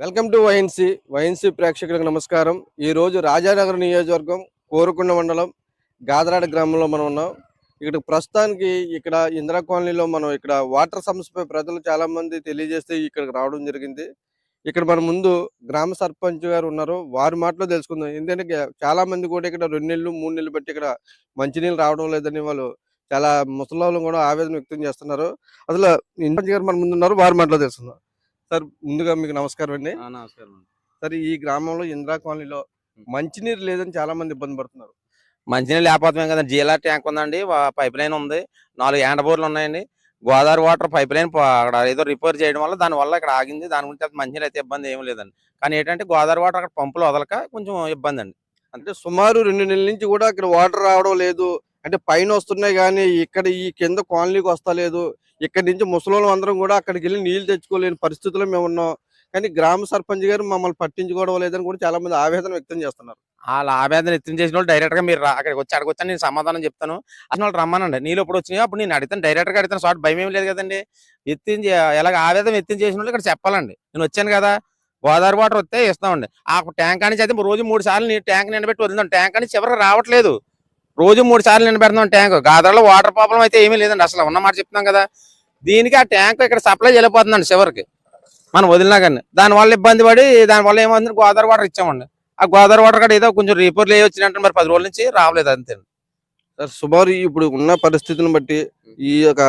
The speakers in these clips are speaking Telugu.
Welcome to YNC. వైఎన్సి ప్రేక్షకులకు నమస్కారం. ఈ రోజు రాజానగర్ నియోజకవర్గం కోరుకొండ మండలం గాదరాడ గ్రామంలో మనం ఉన్నాం. ఇక్కడ ప్రస్తుతానికి ఇక్కడ ఇందిరా కాలనీలో మనం ఇక్కడ వాటర్ సమస్యపై ప్రజలు చాలా మంది తెలియజేస్తే ఇక్కడికి రావడం జరిగింది. ఇక్కడ మన ముందు గ్రామ సర్పంచ్ గారు ఉన్నారు. వారి మాటలో తెలుసుకుందాం. ఎందుకంటే చాలామంది చాలా మంది కూడా ఇక్కడ రెండు నెలలు మూడు నెలలు బట్టి ఇక్కడ మంచినీళ్ళు రావడం లేదని వాళ్ళు చాలా ముసలాళ్ళు కూడా ఆవేదన వ్యక్తం చేస్తున్నారు. అసలు సర్పంచ్ గారు మన ముందు ఉన్నారు. వారి మాటలో తెలుసుకుందాం. సార్ ముందుగా మీకు నమస్కారం అండి. నమస్కారం. సరే ఈ గ్రామంలో ఇందిరా కాలనీలో మంచినీరు లేదని చాలా మంది ఇబ్బంది పడుతున్నారు. మంచినీళ్ళు లేకపోతున్నాం కదండి. జీఎల్ఆర్ ట్యాంక్ ఉందండి. పైప్ లైన్ ఉంది. నాలుగు హ్యాండ్ బోర్లు ఉన్నాయండి. గోదావరి వాటర్ పైప్ లైన్ అక్కడ ఏదో రిపేర్ చేయడం వల్ల దాని వల్ల ఇక్కడ ఆగింది. దాని గురించి మంచినీళ్ళు అయితే ఇబ్బంది ఏం లేదండి. కానీ ఏంటంటే గోదావరి వాటర్ అక్కడ పంపులు వదలక కొంచెం ఇబ్బంది అండి అంటే సుమారు రెండు నెలల నుంచి కూడా ఇక్కడ వాటర్ రావడం లేదు. అంటే పైన వస్తున్నాయి కానీ ఇక్కడ ఈ కింద కాలనీకి వస్తలేదు. ఇక్కడ నుంచి ముసలి అందరం కూడా అక్కడికి వెళ్ళి నీళ్ళు తెచ్చుకోలేని పరిస్థితుల్లో మేము ఉన్నాం. కానీ గ్రామ సర్పంచ్ గారు మమ్మల్ని పట్టించుకోవడం లేదని కూడా చాలా మంది ఆవేదన వ్యక్తం చేస్తున్నారు. వాళ్ళ ఆవేదన వ్యక్తం చేసిన వాళ్ళు డైరెక్ట్గా మీరు అక్కడికి వచ్చి అక్కడికి నేను సమాధానం చెప్తాను. అసలు వాళ్ళు రమ్మనండి. నీళ్ళు ఎప్పుడు వచ్చినాయో అప్పుడు నేను అడుగుతాను డైరెక్ట్గా అడుగుతాను షార్ట్ భయం ఏం లేదు కదండి. ఎత్తించి ఎలాగ ఆవేదన ఎత్తిన చేసిన వాళ్ళు ఇక్కడ చెప్పాలండి. నేను వచ్చాను కదా గోదావరి వాటర్ వస్తే ఇస్తామండి. ఆ ట్యాంక్ అనేది అయితే రోజు మూడు సార్లు నీ ట్యాంక్ నిండబెట్టి వదిలిందాం ట్యాంక్ అని చివరికి రావట్లేదు. రోజు మూడు సార్లు నిండబెడతాం ట్యాంక్. గోదావరిలో వాటర్ ప్రాబ్లం అయితే ఏమీ లేదండి. అసలు ఉన్న మాట చెప్తున్నాం కదా. దీనికి ఆ ట్యాంక్ ఇక్కడ సప్లై వెళ్ళిపోతుందండి చివరికి. మనం వదిలినా కానీ. దానివల్ల ఇబ్బంది పడి దానివల్ల ఏమవుతుంది గోదావరి వాటర్ ఇచ్చామండి. ఆ గోదావరి వాటర్ కూడా ఏదో కొంచెం రిపేర్లు ఏ వచ్చినట్టు మరి పది రోజుల నుంచి రావలేదు అంతే. సార్ సుమారు ఇప్పుడు ఉన్న పరిస్థితిని బట్టి ఈ యొక్క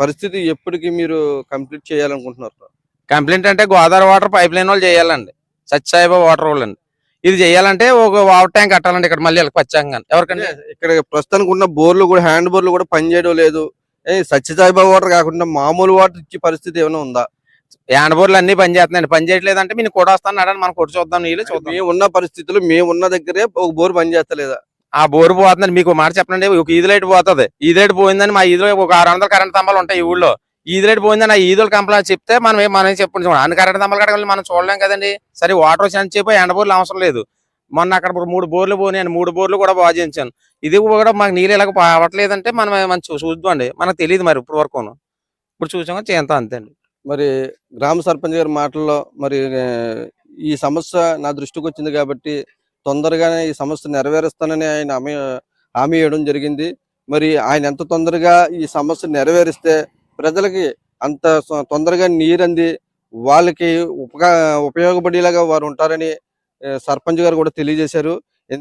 పరిస్థితి ఎప్పటికి మీరు కంప్లీట్ చేయాలనుకుంటున్నారు కంప్లైంట్ అంటే గోదావరి వాటర్ పైప్ లైన్ వాళ్ళు చేయాలండి. సత్యసాయిబా వాటర్ వాళ్ళు అండి ఇది చేయాలంటే ఒక వాటర్ ట్యాంక్ కట్టాలండి ఇక్కడ మళ్ళీ పచ్చాంగా ఎవరికంటే ఇక్కడ ప్రస్తుతానికి ఉన్న బోర్లు కూడా హ్యాండ్ బోర్లు కూడా పనిచేయడం లేదు. ఏ సత్యసాయిబాబా వాటర్ కాకుండా మామూలు వాటర్ ఇచ్చే పరిస్థితి ఏమైనా ఉందా? హ్యాండ్ బోర్లు అన్ని పని చేస్తున్నాయండి. పని చేయట్లేదు అంటే మీరు కూడా వస్తాను అడని మనం కొట్టి చూద్దాం నీళ్ళు చూద్దాం. మేము ఉన్న పరిస్థితుల్లో మేము ఉన్న దగ్గరే ఒక బోర్ పని చేస్తలేదా? ఆ బోర్ పోతుందండి మీకు మాట చెప్పండి ఒక ఈది లైట్ పోతుంది. ఈది లైట్ పోయిందని మా ఈదిలో ఒక ఆరు వందల కరెంట్ స్తంభాలు ఉంటాయి ఈ ఊళ్ళో. ఈది రేటు పోయిందని ఆ ఈదుల కంపెనీ చెప్తే మనం మనం చెప్పండి అన్ని కరెంట్ స్తంభాలు కడగలి మనం చూడలేం కదండి. సరే వాటర్ వచ్చిన చెప్పి ఎండ బోర్లు అవసరం లేదు. మొన్న అక్కడ మూడు బోర్లు పోయినాయండి మూడు బోర్లు కూడా బాగా చేయించాను. ఇది కూడా మాకు నీళ్ళు ఇలా అవ్వట్లేదంటే మనం మనం చూద్దాం చూద్దామండి. మనకు తెలియదు మరి ఇప్పుడు వరకు ఇప్పుడు చూసాము చేయంతా అంతే అండి. మరి గ్రామ సర్పంచ్ గారి మాటల్లో మరి ఈ సమస్య నా దృష్టికి వచ్చింది కాబట్టి తొందరగానే ఈ సమస్య నెరవేరుస్తానని ఆయన హామీ హామీ ఇవ్వడం జరిగింది. మరి ఆయన ఎంత తొందరగా ఈ సమస్య నెరవేరిస్తే ప్రజలకి అంత తొందరగా తొందరగా అంది వాళ్ళకి ఉపయోగపడేలాగా వారు ఉంటారని సర్పంచ్ గారు కూడా తెలియజేశారు.